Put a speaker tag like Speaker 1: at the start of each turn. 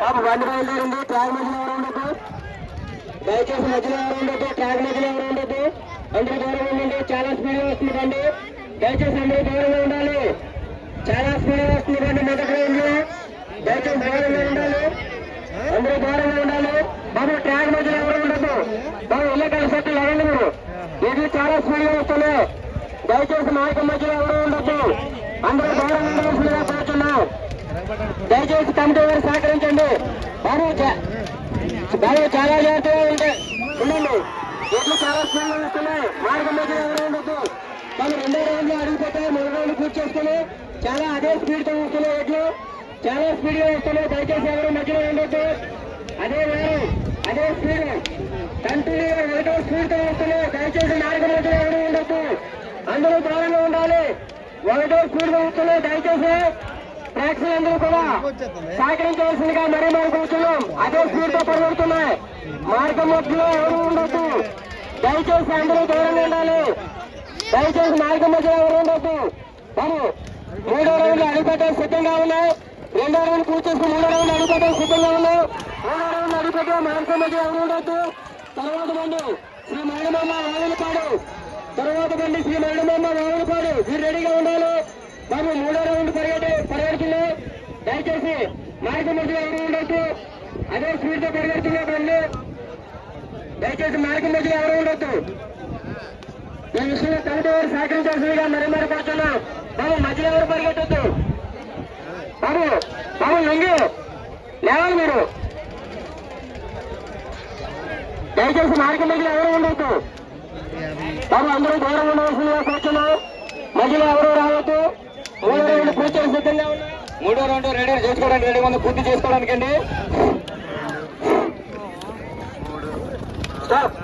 Speaker 1: బాబు బండి బయలుదేరింది. ట్రాక్ మధ్యలో ఎవరు ఉండదు దయచేసి మధ్యలో ఎవరు ఉండదు ట్రాక్ మధ్యలో ఎవరు ఉండదు అందరూ దూరంగా ఉండండి. చాలా స్పీడ్ వస్తుంది బండి. దయచేసి అందరూ దూరంగా ఉండాలి. చాలా స్పీడ్ వస్తుంది బండి మొదటి రౌండ్లో. దయచేసి దూరంగా ఉండాలి. అందరూ దూరంగా ఉండాలి. బాబు ట్రాక్ మధ్యలో ఎవరు ఉండదు బాబు ఇళ్ళ కలిసి లేవండి మీరు. ఇది చాలా స్పీడ్ వస్తుంది. దయచేసి మార్గం మధ్యలో ఎవరు ఉండదు అందరూ దూరంగా ఉండాల్సిందిగా కోరుతున్నాం ఏర్పాటు చేసి కమిటీ వారు సహకరించండి. బాబు చా- బాబు చాలా జాగ్రత్తగా ఉంటే ఉండండి. ఎట్లు చాలా స్మెల్గా వస్తున్నాయి మార్గం మీద ఎవరు ఉండదు బాబు రెండో రౌండ్లో అడిగిపోతే మూడు రౌండ్ పూర్తి చేసుకుని చాలా అదే స్పీడ్తో వస్తున్నాయి ఎట్లు చాలా స్పీడ్గా వస్తున్నాయి దయచేసి ఎవరు మధ్యలో ఉండొద్దు. అదే వేరు. అదే స్పీడ్. కంటిన్యూగా ఒకటో స్పీడ్తో వస్తున్నాయి దయచేసి మార్గం మధ్యలో ఎవరు ఉండొద్దు. అందరూ దూరంగా ఉండాలి. ఒకటో స్పీడ్తో వస్తున్నాయి దయచేసి ప్రేక్షకులందరూ కూడా సహకరించవలసిందిగా మరీ మరి కూర్చున్నాం. అదే స్పీడ్తో పరిగెడుతున్నాయి మార్గం మధ్యలో ఎవరు ఉండొద్దు. దయచేసి అందరూ దూరంగా ఉండాలి. దయచేసి మార్గం మధ్యలో ఎవరు ఉండొద్దు. మరి మూడో రౌండ్ అడుగుపెట్టే సిద్ధంగా ఉన్నాయి. రెండో రౌండ్ కూర్చేసి మూడో రౌండ్ అడుగుపెట్టే సిద్ధంగా ఉన్నాయి. మూడో రౌండ్ అడుగుపెట్టే మార్గం మధ్య ఎవరు ఉండొద్దు. తర్వాత బండి శ్రీ మరణమ్మ వాహనపాడు తర్వాత బండి శ్రీ మరణమ్మ వాహనపాడు మీరు రెడీగా ఉండాలి. మరి మూడో దయచేసి మార్గం ఎవరు ఉండొచ్చు అదే స్పీడ్తో పరిగెడుతున్నాయి బండి. దయచేసి మార్గం ఎవరు ఉండొచ్చు ఈ విషయంలో కమిటీ వారు సహకరించాల్సిందిగా మరి మరి కూర్చున్నాం బాబు మధ్యలో ఎవరు పరిగెట్టద్దు? బాబు బాబు లొంగి. లేవాలి మీరు. దయచేసి మార్గం ఎవరు ఉండొచ్చు బాబు అందరూ దూరం ఉండవలసిందిగా కూర్చున్నాం మధ్యలో ఎవరు రావద్దు మూడో రౌండ్ పూర్తి చేసి సిద్ధంగా ఉన్నాం
Speaker 2: మూడో రౌండ్ రెడీ చేసుకోవడానికి రెడీ ఉంది పూర్తి చేసుకోవడానికి అండి
Speaker 1: స్టాప్